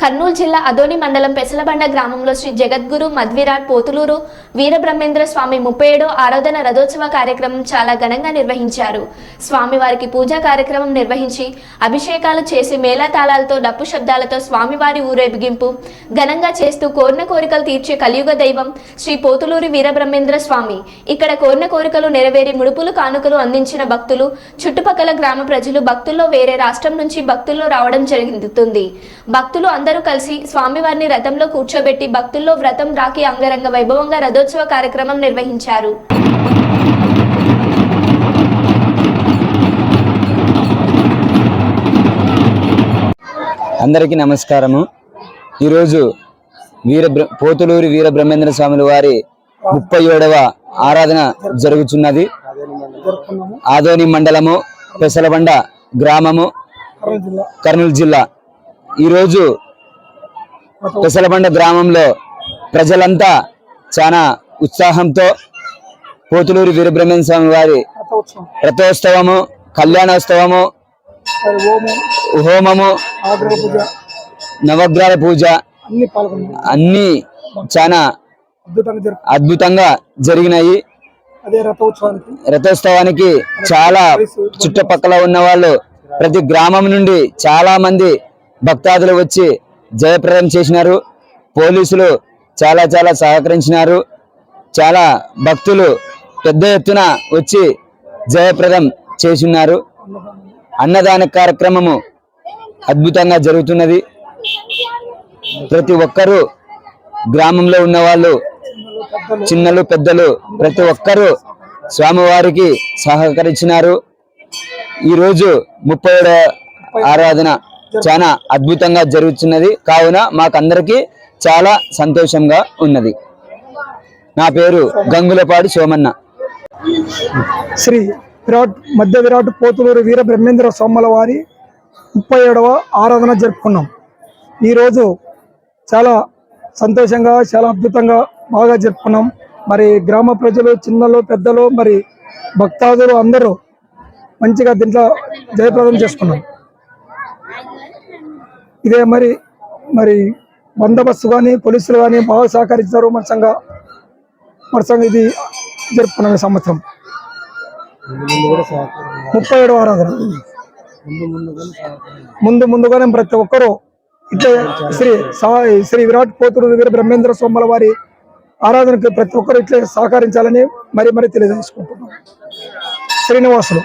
కర్నూలు జిల్లా అదోని మండలం పెసలబండ గ్రామంలో శ్రీ జగద్గురు మధ్విరాట్ పోతులూరు వీరబ్రహ్మేంద్ర స్వామి ముప్పై ఏడో ఆరాధన రథోత్సవ కార్యక్రమం చాలా ఘనంగా నిర్వహించారు. స్వామివారికి పూజా కార్యక్రమం నిర్వహించి అభిషేకాలు చేసి మేళతాళాలతో డప్పు శబ్దాలతో స్వామివారి ఊరేగింపు ఘనంగా చేస్తూ కోరిన కోరికలు తీర్చే కలియుగ దైవం శ్రీ పోతులూరి వీరబ్రహ్మేంద్ర స్వామి. ఇక్కడ కోరిన కోరికలు నెరవేరి ముడుపులు కానుకలు అందించిన భక్తులు చుట్టుపక్కల గ్రామ ప్రజలు భక్తుల్లో వేరే రాష్ట్రం నుంచి భక్తుల్లో రావడం జరుగుతుంది. భక్తులు అందరూ కలిసి స్వామివారిని రథంలో కూర్చోబెట్టి భక్తుల్లో వ్రతం రాఖీ అంగరంగ వైభవంగా రథోత్సవ కార్యక్రమం నిర్వహించారు. అందరికీ నమస్కారము. ఈరోజు వీర పోతులూరి వీర బ్రహ్మేంద్ర స్వాముల వారి ముప్పై ఏడవ ఆరాధన జరుగుతున్నది ఆదోని మండలము పెసలబండ గ్రామము కర్నూలు జిల్లా. ఈరోజు పెసలబండ గ్రామంలో ప్రజలంతా చాలా ఉత్సాహంతో పోతులూరి వీరబ్రహ్మేంద్ర స్వామి వారి రథోత్సవము కళ్యాణోత్సవము హోమము నవగ్రహ పూజ నవగ్రహాల పూజ అన్ని చాలా అద్భుతంగా జరిగినాయి. రథోత్సవానికి రథోత్సవానికి చాలా చుట్టుపక్కల ఉన్న వాళ్ళు ప్రతి గ్రామం నుండి చాలా మంది భక్తాదులు వచ్చి జయప్రదం చేసినారు. పోలీసులు చాలా చాలా సహకరించినారు. చాలా భక్తులు పెద్ద ఎత్తున వచ్చి జయప్రదం చేసినారు. అన్నదాన కార్యక్రమము అద్భుతంగా జరుగుతున్నది. ప్రతి ఒక్కరూ గ్రామంలో ఉన్న వాళ్ళు చిన్నలు పెద్దలు ప్రతి ఒక్కరూ స్వామివారికి సహకరించినారు. ఈరోజు ముప్పై ఏడవ ఆరాధన చాలా అద్భుతంగా జరుగుతున్నది. కావున మాకందరికీ చాలా సంతోషంగా ఉన్నది. నా పేరు గంగులపాడి సోమన్న. శ్రీ విరాట్ మధ్య విరాట్ పోతులూరు వీర బ్రహ్మేంద్ర సోమల వారి ముప్పై ఏడవ ఆరాధన జరుపుకున్నాం. ఈరోజు చాలా సంతోషంగా చాలా అద్భుతంగా బాగా జరుపుకున్నాం. మరి గ్రామ ప్రజలు చిన్నలు పెద్దలు మరి భక్తాదులు అందరూ మంచిగా దీంట్లో జయప్రదం చేసుకున్నాం. ఇదే మరి మరి బందోబస్తు కానీ పోలీసులు కానీ బాగా సహకరించారు మన సంఘ. ఇది జరుపుకున్నాం ఈ సంవత్సరం. ముప్పై ఏడు ఆరాధన. ముందు ముందుగానే ప్రతి ఒక్కరూ ఇట్లే శ్రీ శ్రీ విరాట్ కోతుడు వీర బ్రహ్మేంద్ర సోమల వారి ఆరాధనకు ప్రతి ఒక్కరు ఇట్లే సహకరించాలని మరి మరి తెలియజేసుకుంటున్నాం. శ్రీనివాసులు.